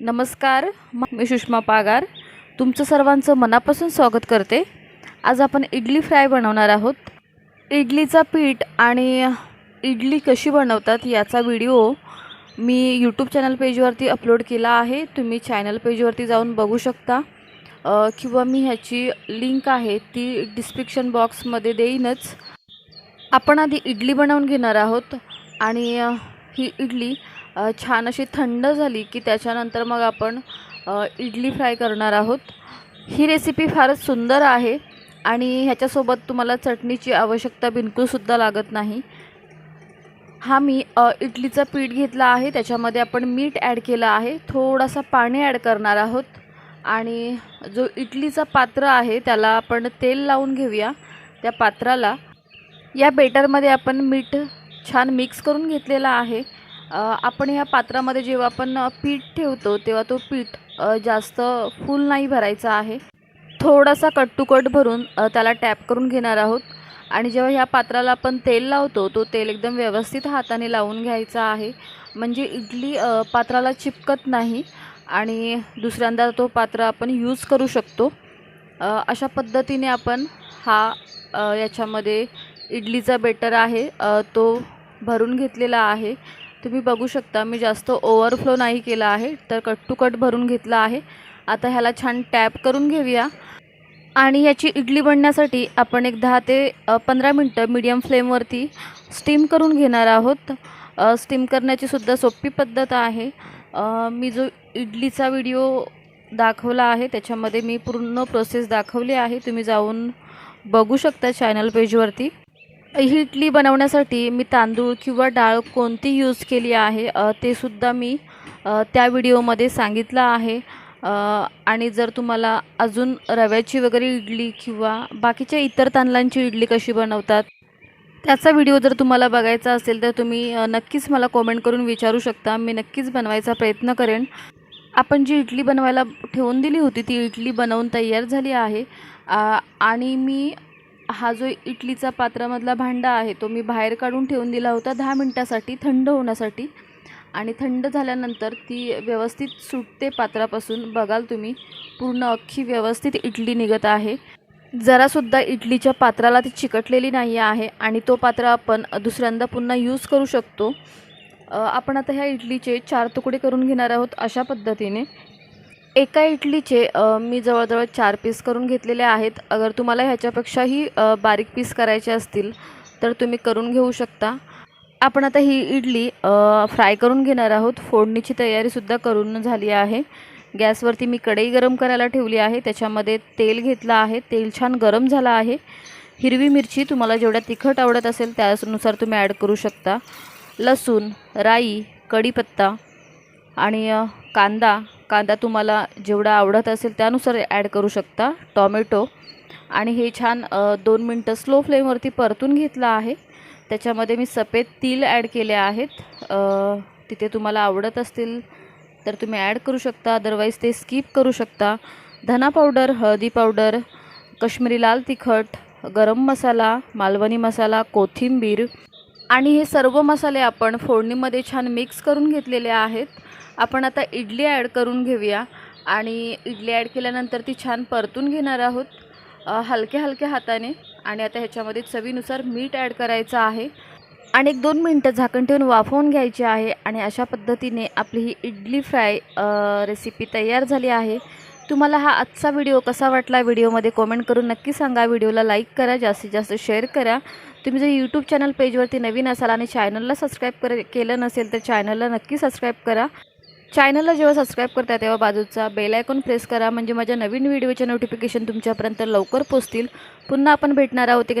नमस्कार मी सुषमा पागार. तुमचं सर्वांचं मनापासून स्वागत करते. आज आपण इडली फ्राय बनवणार आहोत. इडलीचा पीठ आणि इडली कशी बनवतात याचा व्हिडिओ मी यूट्यूब चॅनल पेजवरती अपलोड केला आहे. तुम्ही चॅनल पेजवरती जाऊन बघू शकता. किंवा मी ह्याची लिंक आहे ती डिस्क्रिप्शन बॉक्समध्ये देईनच. आपण आधी इडली बनवून घेणार आहोत आणि ही इडली छान अशी थंड झाली की त्याच्यानंतर मग आपण इडली फ्राय करणार आहोत. ही रेसिपी फारच सुंदर आहे आणि ह्याच्यासोबत तुम्हाला चटणीची आवश्यकता बिलकुलसुद्धा लागत नाही. हा मी इडलीचा इडलीचं पीठ घेतला आहे त्याच्यामध्ये आपण मीठ ॲड केलं आहे. थोडासा पाणी ॲड करणार आहोत आणि जो इडलीचा पात्र आहे त्याला आपण तेल लावून घेऊया त्या पात्राला. या बेटरमध्ये आपण मीठ छान मिक्स करून घेतलेला आहे. आपण या पात्रामध्ये जेव्हा आपण पीठ ठेवतो तेव्हा तो पीठ जास्त फुल नाही भरायचा आहे. थोडासा कट टू कट भरून त्याला टॅप करून घेणार आहोत. आणि जेव्हा ह्या पात्राला आपण तेल लावतो तो तेल एकदम व्यवस्थित हाताने लावून घ्यायचा आहे. म्हणजे इडली पात्राला चिपकत नाही आणि दुसऱ्यांदा तो पात्र आपण यूज करू शकतो. अशा पद्धतीने आपण हा याच्यामध्ये इडलीचा बेटर आहे. तो भरून घेतलेला आहे. तुम्ही बघू शकता मी जास्त ओव्हरफ्लो नाही केला आहे तर कट टू कट भरून घेतला आहे. आता ह्याला छान टॅप करून घेऊया. आणि याची इडली बनण्यासाठी आपण एक दहा ते पंधरा मिनटं मीडियम फ्लेमवरती स्टीम करून घेणार आहोत. स्टीम करण्याची सुद्धा सोपी पद्धत आहे. मी जो इडलीचा व्हिडिओ दाखवला आहे त्याच्यामध्ये मी पूर्ण प्रोसेस दाखवली आहे. तुम्ही जाऊन बघू शकता चॅनल पेजवरती ही इडली बनवण्यासाठी मी तांदूळ किंवा डाळ कोणती यूज केली आहे ते सुद्धा मी त्या व्हिडिओमध्ये सांगितलं आहे. आणि जर तुम्हाला अजून रव्याची वगैरे इडली किंवा बाकीच्या इतर तांदळांची इडली कशी बनवतात त्याचा व्हिडिओ जर तुम्हाला बघायचा असेल तर तुम्ही नक्कीच मला कॉमेंट करून विचारू शकता. मी नक्कीच बनवायचा प्रयत्न करेन. आपण जी इडली बनवायला ठेवून दिली होती ती इडली बनवून तयार झाली आहे. आणि मी हा जो इडलीचा पात्रामधला भांडा आहे तो मी बाहेर काढून ठेवून दिला होता दहा मिनटासाठी थंड होण्यासाठी. आणि थंड झाल्यानंतर ती व्यवस्थित सुटते पात्रापासून. बघाल तुम्ही पूर्ण अख्खी व्यवस्थित इडली निघत आहे. जरासुद्धा इडलीच्या पात्राला ती चिकटलेली नाही आहे आणि तो पात्र आपण दुसऱ्यांदा पुन्हा यूज करू शकतो. आपण आता ह्या इडलीचे चार तुकडे करून घेणार आहोत अशा पद्धतीने. एका इडलीचे मी जवळजवळ चार पीस करून घेतलेले आहेत. अगर तुम्हाला ह्याच्यापेक्षाही बारीक पीस करायचे असतील तर तुम्ही करून घेऊ शकता. आपण आता ही इडली फ्राय करून घेणार आहोत. फोडणीची तयारीसुद्धा करून झाली आहे. गॅसवरती मी कढई गरम करायला ठेवली आहे. त्याच्यामध्ये तेल घेतलं आहे. तेल छान गरम झालं आहे. हिरवी मिरची तुम्हाला जेवढ्या तिखट आवडत असेल त्यानुसार तुम्ही ॲड करू शकता. लसूण राई कढीपत्ता आणि कांदा कांदा तुम्हाला जेवढा आवडत असेल त्यानुसार ॲड करू शकता. टॉमॅटो आणि हे छान दोन मिनटं स्लो फ्लेमवरती परतून घेतलं आहे. त्याच्यामध्ये मी सफेद तीळ ॲड केले आहेत. तिथे तुम्हाला आवडत असतील तर तुम्ही ॲड करू शकता. अदरवाईज ते स्किप करू शकता. धना पावडर हळदी पावडर कश्मीरी लाल तिखट गरम मसाला मालवणी मसाला कोथिंबीर. आणि हे सर्व मसाले आपण फोडणीमध्ये छान मिक्स करून घेतलेले आहेत. आपण आता इडली ॲड करून घेऊया. आणि इडली ॲड केल्यानंतर ती छान परतून घेणार आहोत हलक्या हलक्या हाताने. आणि आता ह्याच्यामध्ये चवीनुसार मीठ ॲड करायचं आहे. आणि एक दोन मिनटं झाकण ठेवून वाफवून घ्यायची आहे. आणि अशा पद्धतीने आपली ही इडली फ्राय रेसिपी तयार झाली आहे. तुम्हाला हा आजचा व्हिडिओ कसा वाटला व्हिडिओमध्ये कॉमेंट करून नक्की सांगा. व्हिडिओला लाईक करा जास्तीत जास्त शेअर करा. तुम्ही जर यूट्यूब चॅनल पेजवरती नवीन असाल आणि चॅनलला सबस्क्राईब कर केलं नसेल तर चॅनलला नक्की सबस्क्राईब करा. चॅनलला जेव्हा सबस्क्राईब करता तेव्हा बाजूचा बेल आयकॉन प्रेस करा. म्हणजे माझ्या नवीन व्हिडिओचे नोटिफिकेशन तुमच्यापर्यंत लवकर पोचतील पुन्हा आपण भेटणार आहोत. की